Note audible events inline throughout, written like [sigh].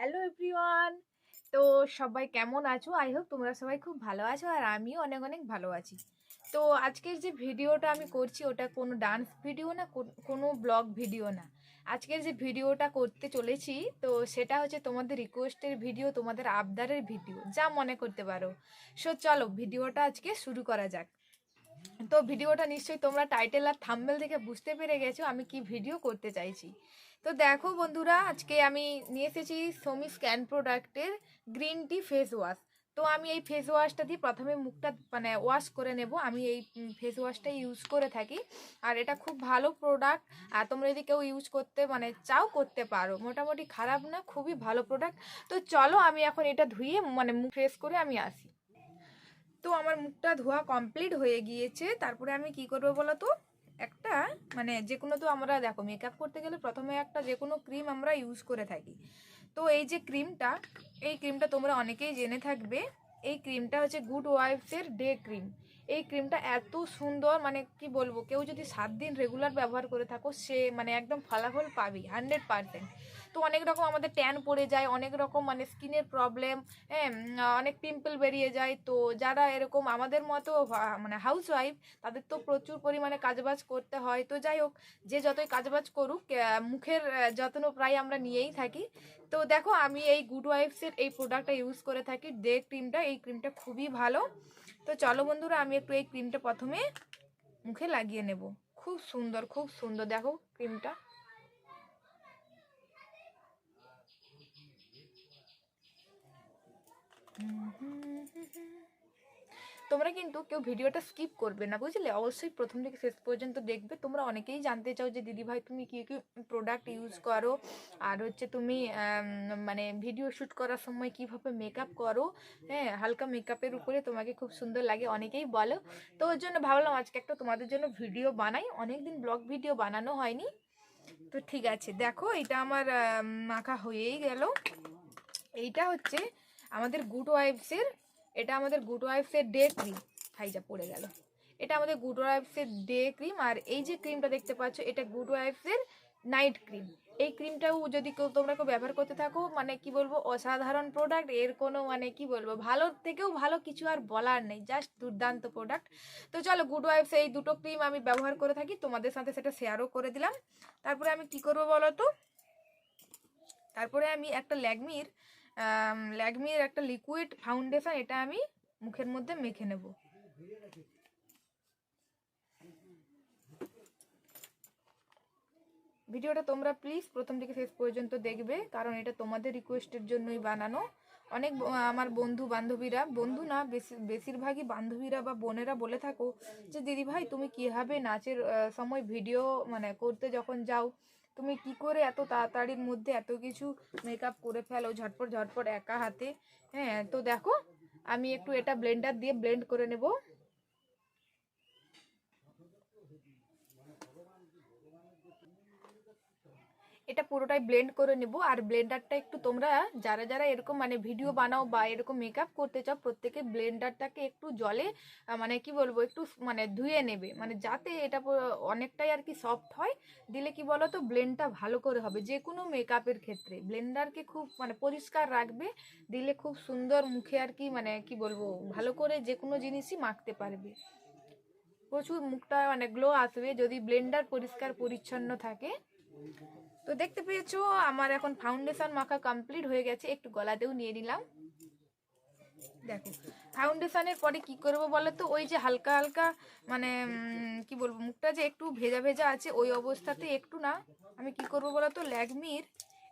Hello everyone. তো সবাই কেমন আছো? আই হোপ তোমরা সবাই খুব ভালো আছো আর আমিও অনেক অনেক ভালো আছি। তো আজকের যে ভিডিওটা আমি করছি ওটা কোনো ডান্স ভিডিও না, কোনো ব্লগ ভিডিও না। আজকের যে ভিডিওটা করতে চলেছি, তো সেটা হচ্ছে তোমাদের রিকোয়েস্টের ভিডিও, তোমাদের আবদারের ভিডিও, যা মনে করতে পারো। সো চলো ভিডিওটা আজকে শুরু করা যাক। তো ভিডিওটা নিশ্চয়ই তোমরা টাইটেল আর থাম্বেল দেখে বুঝতে পেরে গেছো আমি কি ভিডিও করতে চাইছি। তো দেখো বন্ধুরা, আজকে আমি নিয়ে এসেছি সোমি স্ক্যান প্রোডাক্টের গ্রিন টি ফেস ওয়াশ তো আমি এই ফেস ওয়াশটা দিয়ে প্রথমে মুখটা মানে ওয়াশ করে নেব। আমি এই ফেস ওয়াশটা ইউজ করে থাকি। আর এটা খুব ভালো প্রোডাক্ট আর তোমরা যদি কেউ ইউজ করতে মানে চাও করতে পারো। মোটামুটি খারাপ না, খুবই ভালো প্রোডাক্ট তো চলো আমি এখন এটা ধুয়ে মানে মুখ ফ্রেশ করে আমি আসি। তো আমার মুখটা ধোয়া কমপ্লিট হয়ে গিয়েছে। তারপরে আমি কি করব বলো তো একটা মানে যে কোনো তো আমরা দেখো মেকআপ করতে গেলে প্রথমে একটা যে কোনো ক্রিম আমরা ইউজ করে থাকি। তো এই যে ক্রিমটা এই ক্রিমটা তোমরা অনেকেই জেনে থাকবে, এই ক্রিমটা হচ্ছে গুড ওয়াইফসের ডে ক্রিম এই ক্রিমটা এত সুন্দর মানে কি বলব, কেউ যদি সাত দিন রেগুলার ব্যবহার করে থাকো, সে মানে একদম ফলাফল পাবি হান্ড্রেড পারসেন্ট তো অনেক রকম আমাদের ট্যান পড়ে যায়, অনেক রকম মানে স্কিনের প্রবলেম হ্যাঁ অনেক পিম্পল বেরিয়ে যায়। তো যারা এরকম আমাদের মতো মানে হাউস ওয়াইফ তাদের তো প্রচুর পরিমাণে কাজবাজ করতে হয়। তো যাই হোক, যে যতই কাজবাজ করুক মুখের যত্ন প্রায় আমরা নিয়েই থাকি। তো দেখো, আমি এই গুড ওয়াইফসের এই প্রোডাক্টটা ইউজ করে থাকি। ডে ক্রিমটা এই ক্রিমটা খুবই ভালো। তো চলো বন্ধুরা, আমি একটু এই ক্রিমটা প্রথমে মুখে লাগিয়ে নেব। খুব সুন্দর খুব সুন্দর, দেখো ক্রিমটা [laughs] তোমরা কিন্তু কেউ ভিডিওটা স্কিপ করবে না, বুঝলে? অবশ্যই প্রথম থেকে শেষ পর্যন্ত দেখবে। তোমরা অনেকেই জানতে চাও যে, দিদি ভাই, তুমি কী কী প্রোডাক্ট ইউজ করো? আর হচ্ছে তুমি মানে ভিডিও শ্যুট করার সময় কীভাবে মেকআপ করো? হ্যাঁ হালকা মেকআপের উপরে তোমাকে খুব সুন্দর লাগে, অনেকেই বলো। তো ওর জন্য ভাবলাম আজকে একটা তোমাদের জন্য ভিডিও বানাই। অনেক দিন ব্লগ ভিডিও বানানো হয়নি। তো ঠিক আছে, দেখো, এটা আমার মাখা হয়েই গেল। এইটা হচ্ছে আমাদের গুড ওয়াইফসের এটা আমাদের গুড ওয়াইফসের ডে ক্রিম হাইজা পড়ে গেল। এটা আমাদের গুড ওয়াইফসের ডে ক্রিম আর এই যে ক্রিমটা দেখতে পাচ্ছ, এটা গুড ওয়াইফসের নাইট ক্রিম এই ক্রিমটাও যদি কেউ, তোমরা কেউ ব্যবহার করতে থাকো মানে কি বলব, অসাধারণ প্রোডাক্টের কোনো মানে কি বলব, ভালোর থেকেও ভালো কিছু আর বলার নেই জাস্ট দুর্দান্ত প্রোডাক্ট তো চলো গুড ওয়াইফস এই দুটো ক্রিম আমি ব্যবহার করে থাকি, তোমাদের সাথে সেটা শেয়ারও করে দিলাম। তারপরে আমি কি করব বলো তো? তারপরে আমি একটা ল্যাগমির ল্যাগমির একটা লিকুইড ফাউন্ডেশন এটা আমি মুখের মধ্যে মেখে নেব। ভিডিওটা তোমরা প্লিজ প্রথম থেকে শেষ পর্যন্ত দেখবে, কারণ এটা তোমাদের রিকোয়েস্টের জন্যই বানানো। অনেক আমার বন্ধু বান্ধবীরা, বন্ধু না, বেশি, বেশিরভাগই বান্ধবীরা বা বোনেরা বলে থাকো যে, দিদি ভাই, তুমি কীভাবে নাচের সময় ভিডিও মানে করতে যখন যাও তুমি কি করে এত তাড়াতাড়ির মধ্যে এত কিছু মেকআপ করে ফেলো? ঝটপট ঝটপট একা হাতে। হ্যাঁ তো দেখো, আমি একটু এটা ব্লেন্ডার দিয়ে ব্লেন্ড করে নেব। এটা পুরোটাই ব্লেন্ড করে নেব। আর ব্লেন্ডারটা একটু তোমরা যারা যারা এরকম মানে ভিডিও বানাও বা এরকম মেকআপ করতে চাও, প্রত্যেকে ব্লেন্ডারটাকে একটু জলে মানে কি বলব, একটু মানে ধুয়ে নেবে। মানে যাতে এটা অনেকটাই আর কি সফট হয়। দিলে কি বলো তো ব্লেন্ডটা ভালো করে হবে যে কোনো মেকআপের ক্ষেত্রে। ব্লেন্ডারকে খুব মানে পরিষ্কার রাখবে, দিলে খুব সুন্দর মুখে আর কি মানে কি বলব, ভালো করে যে কোনো জিনিসই মাখতে পারবে। প্রচুর মুখটা মানে গ্লো আসবে যদি ব্লেন্ডার পরিষ্কার পরিচ্ছন্ন থাকে। তো দেখতে পেয়েছ, আমার এখন ফাউন্ডেশন মাখা কমপ্লিট হয়ে গেছে, একটু গলাতেও নিয়ে নিলাম। দেখো ফাউন্ডেশনের পরে কি করব বলো তো? ওই যে হালকা হালকা মানে কি বলব, মুখটা যে একটু ভেজা ভেজা আছে, ওই অবস্থাতে একটু না, আমি কি করব বলো তো? ল্যাগমির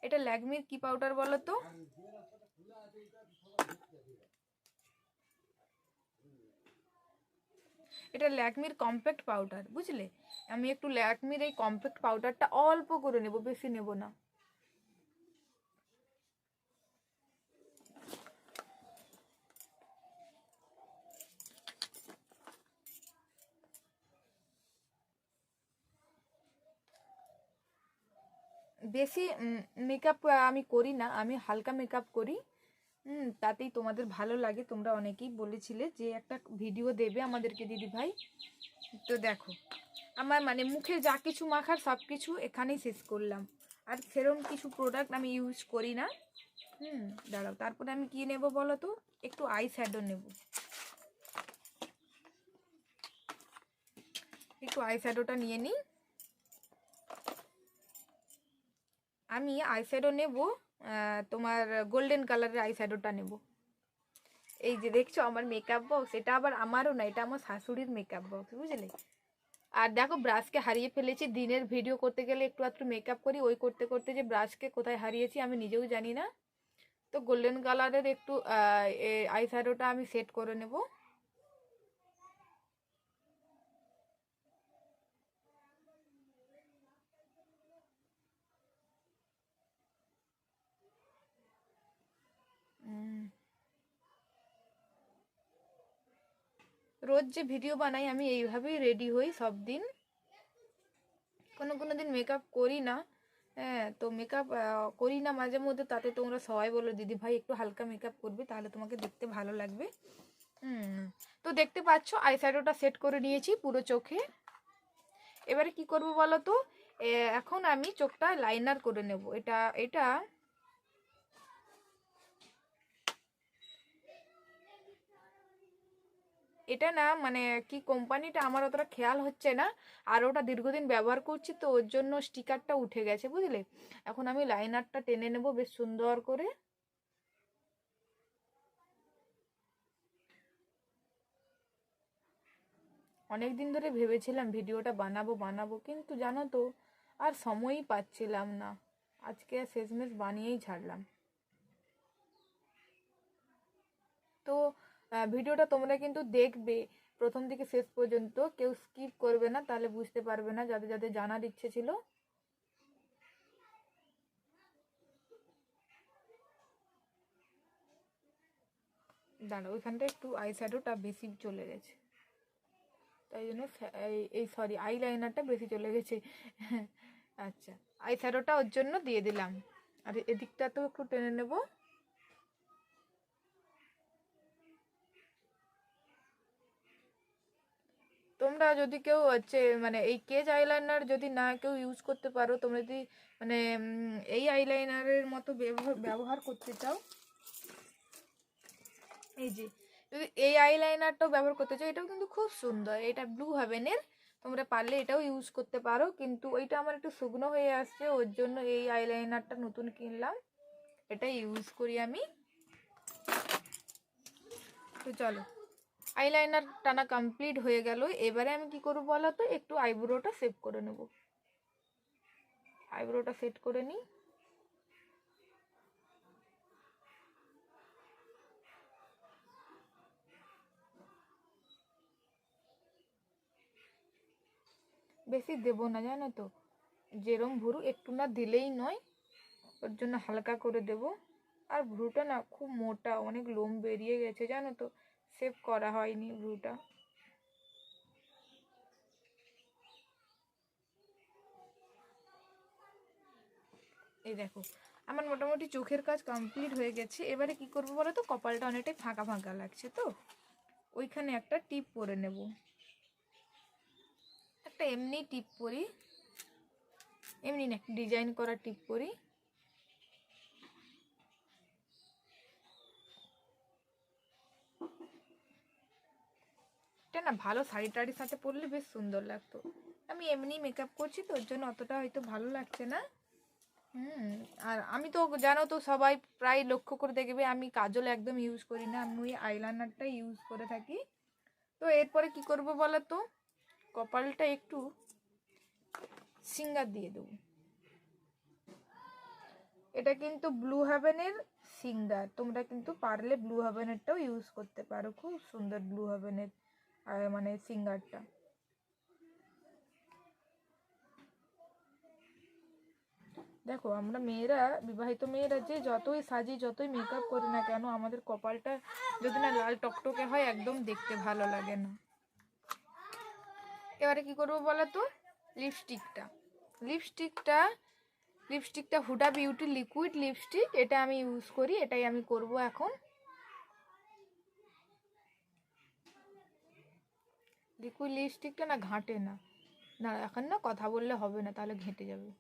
এটা ল্যাগমির কি পাউডার বলো তো? এটা ল্যাকমির কম্প্যাক্ট পাউডার, বুঝলে? আমি একটু ল্যাকমির এই কম্প্যাক্ট পাউডারটা অল্প করে নেব, বেশি নেব না। বেশি মেকআপ আমি করি না, আমি হালকা মেকআপ করি। হুম, তাতেই তোমাদের ভালো লাগে। তোমরা অনেকেই বলেছিলে যে একটা ভিডিও দেবে আমাদেরকে, দিদি ভাই। তো দেখো, আমার মানে মুখে যা কিছু মাখার সব কিছু এখানেই শেষ করলাম। আর সেরকম কিছু প্রোডাক্ট আমি ইউজ করি না। হুম, দাঁড়াও, তারপরে আমি কি নেব বলো তো? একটু আই শ্যাডো নেব। একটু আই শ্যাডোটা নিয়ে নিই। আমি আই শ্যাডো নেব তোমার গোল্ডেন কালারের আই শ্যাডোটা নেব। এই যে দেখছ আমার মেকআপ বক্স এটা আবার আমারও না, এটা আমার শাশুড়ির মেকআপ বক্স বুঝলে? আর দেখো ব্রাশকে হারিয়ে ফেলেছি, দিনের ভিডিও করতে গেলে একটু একটু মেকআপ করি, ওই করতে করতে যে ব্রাশকে কোথায় হারিয়েছি আমি নিজেও জানি না। তো গোল্ডেন কালারের একটু আই শ্যাডোটা আমি সেট করে নেব। রোজ যে ভিডিও বানাই, আমি এইভাবেই রেডি হই সব দিন। কোনো কোনো দিন মেকআপ করি না। হ্যাঁ তো মেকআপ করি না মাঝে মধ্যে, তাতে তোমরা সবাই বলো, দিদি ভাই, একটু হালকা মেকআপ করবে, তাহলে তোমাকে দেখতে ভালো লাগবে। হুম, তো দেখতে পাচ্ছ আইশ্যাডোটা সেট করে নিয়েছি পুরো চোখে। এবারে কি করব বলো তো? এখন আমি চোখটা লাইনার করে নেব। এটা এটা এটা না মানে কি কোম্পানিটা আমার অতটা খেয়াল হচ্ছে না। আর ওটা দীর্ঘদিন ব্যবহার করছি তো ওর জন্য স্টিকারটা উঠে গেছে, বুঝলে? এখন আমি লাইনারটা টেনে নেব বেশ সুন্দর করে। অনেক দিন ধরে ভেবেছিলাম ভিডিওটা বানাবো বানাবো, কিন্তু জানো তো, আর সময়ই পাচ্ছিলাম না। আজকে শেষমেশ বানিয়েই ছাড়লাম। তো ভিডিওটা তোমরা কিন্তু দেখবে প্রথম থেকে শেষ পর্যন্ত। কেউ স্কিপ করবে না, তাহলে বুঝতে পারবে না, যাদের যাদের জানার ইচ্ছে ছিল। দাঁড়া ওইখানটা একটু আই শ্যাডোটা বেশি চলে গেছে। তাই জন্য এই সরি আই লাইনারটা বেশি চলে গেছে। আচ্ছা আই শ্যাডোটা ওর জন্য দিয়ে দিলাম। আর এদিকটা তো একটু টেনে নেব। তোমরা যদি কেউ হচ্ছে মানে এই কেজ আইলাইনার যদি না কেউ ইউজ করতে পারো, তোমরা যদি মানে এই আইলাইনারের মতো ব্যবহার করতে চাও, এই যে, যদি এই আইলাইনারটাও ব্যবহার করতে চাও, এটাও কিন্তু খুব সুন্দর। এটা ব্লু হেভেনের তোমরা পারলে এটাও ইউজ করতে পারো, কিন্তু ওইটা আমার একটু শুকনো হয়ে আসছে, ওর জন্য এই আইলাইনারটা নতুন কিনলাম, এটা ইউজ করি আমি। তো চলো। আইলাইনার টানা কমপ্লিট হয়ে গেল। এবারে আমি কি করব বলো তো? একটু আইব্রোটা সেভ করে নেব। আইব্রোটা সেট করে নিই। বেশি দেবো না, জানো তো? যেরম ভুরু একটু না দিলেই নয়, ওর জন্য হালকা করে দেব। আর ভ্রুটা না খুব মোটা, অনেক লোম বেরিয়ে গেছে, জানো তো? সেভ করা হয়নি ভ্রুটা এই দেখো, আমার মোটামুটি চোখের কাজ কমপ্লিট হয়ে গেছে। এবারে কি করব বলো তো? কপালটা অনেকটাই ফাঁকা ফাঁকা লাগছে তো। ওইখানে একটা টিপ পরে নেব। একটা এমনি টিপ পরি। এমনি না, ডিজাইন করা টিপ পরি। না, ভালো শাড়ি টাড়ির সাথে পরলে বেশ সুন্দর লাগতো। আমি এমনি মেকআপ করছি তো, ওর জন্য অতটা হয়তো ভালো লাগছে না। হুম, আর আমি তো জানো তো, সবাই প্রায় লক্ষ্য করে দেখবে, আমি কাজল একদম ইউজ করি না, আমি ওই আইলাইনারটা ইউজ করে থাকি। তো এরপরে কি করব বলো তো? কপালটা একটু সিঙ্গার দিয়ে দেবো। এটা কিন্তু ব্লু হেভেনের সিঙ্গার, তোমরা কিন্তু পারলে ব্লু হেভেনেরটাও ইউজ করতে পারো, খুব সুন্দর ব্লু হেভেনের মানে সিঙ্গারটা। দেখো, আমরা মেয়েরা, বিবাহিত মেয়েরা যে যতই সাজি, যতই মেকআপ করি না কেন, আমাদের কপালটা যদি না লাল টকটকে হয়, একদম দেখতে ভালো লাগে না। এবারে কি করব বলো তো? লিপস্টিকটা। লিপস্টিকটা লিপস্টিকটা হুডা বিউটি লিকুইড লিপস্টিক এটা আমি ইউজ করি, এটাই আমি করব এখন। লিকুইড লিপস্টিকটা না ঘাঁটে না। না, এখন না কথা বললে হবে না, তাহলে ঘেঁটে যাবে।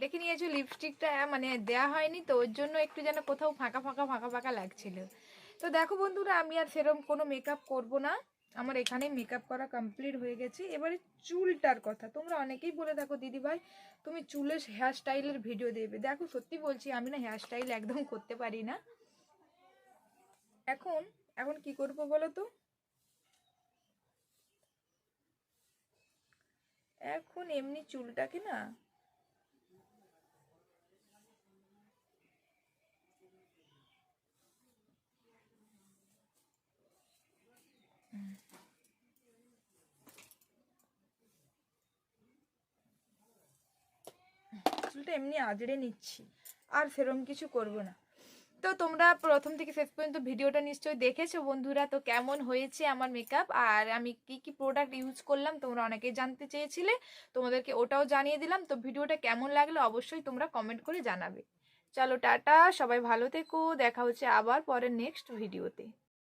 দেখে নিয়েছো লিপস্টিকটা মানে দেয়া হয়নি, তো ওর জন্য একটু যেন কোথাও ফাঁকা ফাঁকা ফাঁকা ফাঁকা লাগছিল। তো দেখো বন্ধুরা, আমি আর সেরকম কোনো মেকআপ করব না। আমার এখানে মেকআপ করা কমপ্লিট হয়ে গেছে। এবারে চুলটার কথা, তোমরা অনেকেই বলে দেখো দিদি ভাই তুমি চুলের হেয়ার স্টাইলের ভিডিও দেবে। দেখো, সত্যি বলছি, আমি না হেয়ার স্টাইল একদম করতে পারি না। এখন এখন কি করব বলো তো? এখন এমনি চুলটাকে না চুলটা এমনি আজড়ে নিচ্ছি। আর সেরম কিছু করব না। তো তোমরা প্রথম থেকে শেষ পর্যন্ত ভিডিওটা নিশ্চয়ই দেখেছ বন্ধুরা। তো কেমন হয়েছে আমার মেকআপ আর আমি কি কি প্রোডাক্ট ইউজ করলাম তোমরা অনেকেই জানতে চেয়েছিলে। তোমাদেরকে ওটাও জানিয়ে দিলাম। তো ভিডিওটা কেমন লাগল অবশ্যই তোমরা কমেন্ট করে জানাবে। চলো টাটা, সবাই ভালো থেকো। দেখা হচ্ছে আবার পরের নেক্সট ভিডিওতে